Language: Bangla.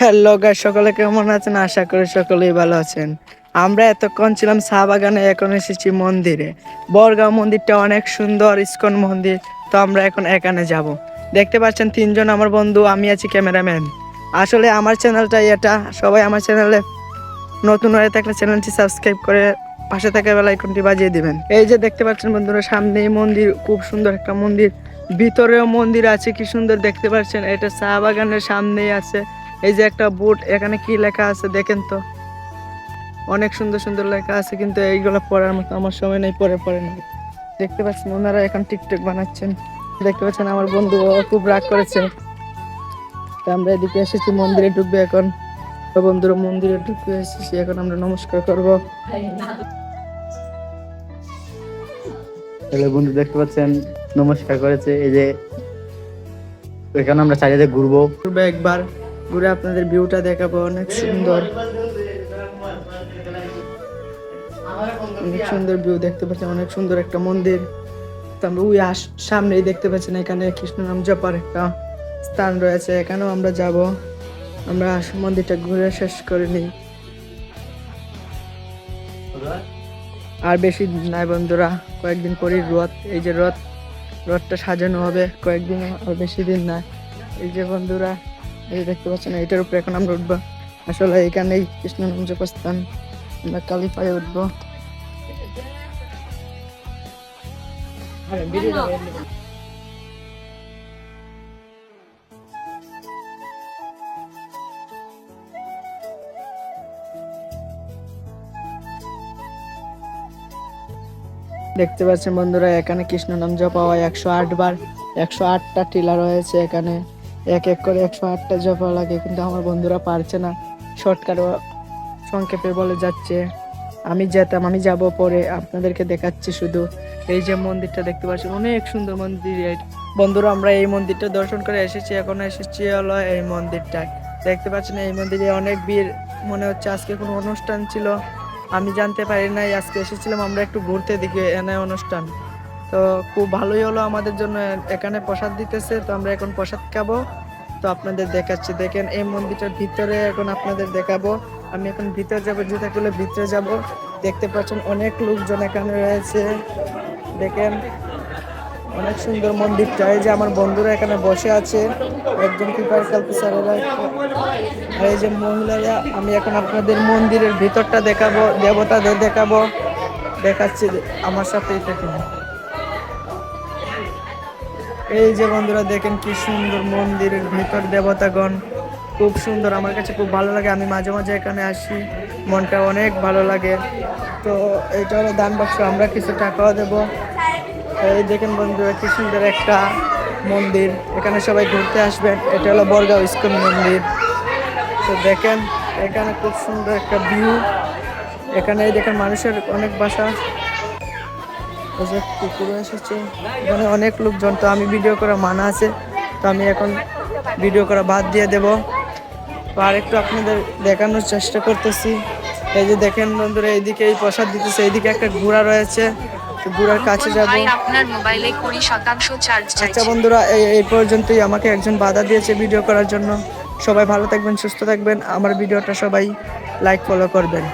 হ্যালো গাইস সকলে কেমন আছেন? আশা করি সকলেই ভালো আছেন। আমরা এতক্ষণ ছিলাম চা বাগানে, এখন এসেছি মন্দিরে। বরগাঁও মন্দিরটা অনেক সুন্দর, ইস্কন মন্দির। তো আমরা এখন এখানে যাব। দেখতে পাচ্ছেন তিনজন আমার বন্ধু, আমি আছি ক্যামেরাম্যান। আসলে আমার চ্যানেলটাই এটা, সবাই আমার চ্যানেলে নতুন হয়ে থাকলে চ্যানেলটি সাবস্ক্রাইব করে পাশে থাকা বেল আইকনটি বাজিয়ে দিবেন। এই যে দেখতে পাচ্ছেন বন্ধুরা, সামনেই মন্দির, খুব সুন্দর একটা মন্দির। ভিতরেও মন্দির আছে, কি সুন্দর দেখতে পাচ্ছেন? এটা চা বাগানের সামনেই আছে। এই যে একটা বুট এখানে কি লেখা আছে দেখেন তো। অনেক সুন্দর সুন্দর লেখা আছে কিন্তু এইগুলো পড়ার মতো আমার সময় নেই পরে পরে নেই। দেখতে পাচ্ছেন ওনারা এখন টিকটক বানাচ্ছেন। দেখতে পাচ্ছেন আমার বন্ধু খুব রাগ করেছে। তো আমরা এদিকে এসেছি মন্দিরে ঢুকবে এখন। বন্ধুরা মন্দিরে ঢুকবে এসেছি এখন আমরা নমস্কার করব। তাহলে বন্ধু দেখতে পাচ্ছেন নমস্কার করেছে। এই যে এখানে আমরা চারিদিকে ঘুরবো। ঘুরবে একবার। ঘুরে আপনাদের ভিউটা দেখাবো, অনেক সুন্দর। অনেক সুন্দর ভিউ দেখতে পাচ্ছেন, অনেক সুন্দর একটা মন্দির। আমরা ওই সামনেই দেখতে পাচ্ছেন এখানে কৃষ্ণ নাম জপার একটা স্থান রয়েছে, এখানেও আমরা যাব। আমরা মন্দিরটা ঘুরে শেষ করে নিই। আর বেশি নাই বন্ধুরা, কয়েকদিন পরই রথ, এই যে রথ, রথটা সাজানো হবে, কয়েকদিন আর বেশি দিন না এই যে বন্ধুরা এই দেখতে পাচ্ছেন, এটার উপরে এখন আমরা উঠবো। আসলে এখানেই কৃষ্ণ নাম জপস্থান আমরা কালিফায় উঠবো। দেখতে পাচ্ছেন বন্ধুরা, এখানে কৃষ্ণ নাম জপা হয় একশো আট বার, একশো আটটা টিলা রয়েছে এখানে। এক এক করে একশো আটটা জপা লাগে, কিন্তু আমার বন্ধুরা পারছে না। শর্টকাট সংক্ষেপে বলে যাচ্ছে, আমি যেতাম, আমি যাব পরে, আপনাদেরকে দেখাচ্ছি শুধু। এই যে মন্দিরটা দেখতে পাচ্ছেন অনেক সুন্দর মন্দির। বন্ধুরা, আমরা এই মন্দিরটা দর্শন করে এসেছি, এখন এসেছি হলো এই মন্দিরটায় দেখতে পাচ্ছেন, এই মন্দিরে অনেক ভিড়। মনে হচ্ছে আজকে কোনো অনুষ্ঠান ছিল। আমি জানতে পারি নাই, আজকে এসেছিলাম, আমরা একটু ঘুরতে দিকে এনে অনুষ্ঠান। তো খুব ভালোই হলো আমাদের জন্য এখানে প্রসাদ দিতেছে, তো আমরা এখন প্রসাদ খাব। তো আপনাদের দেখাচ্ছি। দেখেন, এই মন্দিরটার ভিতরে এখন আপনাদের দেখাবো। আমি এখন ভিতরে যাব জুতা খুলে ভিতরে যাব। দেখতে পাচ্ছেন, অনেক লোকজন এখানে রয়েছে। দেখেন, অনেক সুন্দর মন্দিরটা। এই যে আমার বন্ধুরা এখানে বসে আছে। একজন কিপার কালকে স্যারেরা। আর এই যে মহিলারা, আমি এখন আপনাদের মন্দিরের ভিতরটা দেখাবো, দেবতাদের দেখাবো। দেখাচ্ছি আমার সাথে সাথেই থাকুন এই যে বন্ধুরা, দেখেন কি সুন্দর মন্দিরের ভিতর দেবতাগণ। খুব সুন্দর, আমার কাছে খুব ভালো লাগে। আমি মাঝে মাঝে এখানে আসি, মনটা অনেক ভালো লাগে। তো এটা হলো দান বাক্স, আমরা কিছু টাকাও দেবো। এই দেখেন বন্ধুরা, কি সুন্দর একটা মন্দির। এখানে সবাই ঘুরতে আসবেন। এটা হলো বরগাঁও ইস্কন মন্দির। তো দেখেন, এখানে খুব সুন্দর একটা ভিউ এখানে দেখেন মানুষের অনেক বাসা। যে কুকুর এসেছে। এখানে অনেক লোকজন তো আমি ভিডিও করা মানা আছে। তো আমি এখন ভিডিও করা বাদ দিয়ে দেব। তো আর একটু আপনাদের দেখানোর চেষ্টা করতেছি। এই যে দেখেন বন্ধুরা এইদিকে এই প্রসাদ দিতেছে এইদিকে একটা ঘোড়া রয়েছে। ঘোড়ার কাছে যাব। আপনার মোবাইলে কুড়ি শতাংশ চার্জ আচ্ছা বন্ধুরা এই এই পর্যন্তই আমাকে একজন বাধা দিয়েছে ভিডিও করার জন্য। সবাই ভালো থাকবেন সুস্থ থাকবেন। আমার ভিডিওটা সবাই লাইক ফলো করবেন।